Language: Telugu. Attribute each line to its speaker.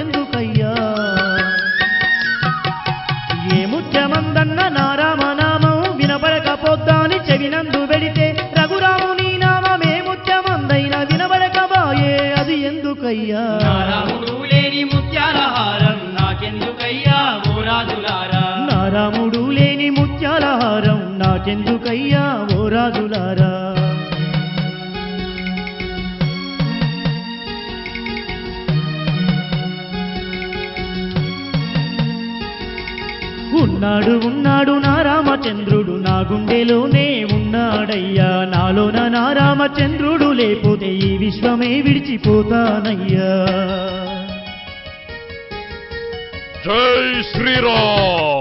Speaker 1: నాకెందుకయ్యా? ఏ ముత్యమందన్న నారామనామం వినబడకపోద్దాని చెవినందు వెడితే రఘురాముని నామమే ముత్యమందైన వినబడకబాయే అది ఎందుకయ్యా?
Speaker 2: నారాముడు లేని ముత్యాల హారం నాకెందుకయ్యా ఓ రాజులారా?
Speaker 1: నారాముడు లేని ముత్యాల హారం నాకెందుకయ్యా ఓ రాజులారా? ఉన్నాడు ఉన్నాడు నా రామచంద్రుడు. నా గుండెలోనే ఉన్నాడయ్యా. నాలోన నా రామచంద్రుడు లేకపోతే ఈ విశ్వమే విడిచిపోతానయ్యా.
Speaker 3: జై శ్రీరామ్!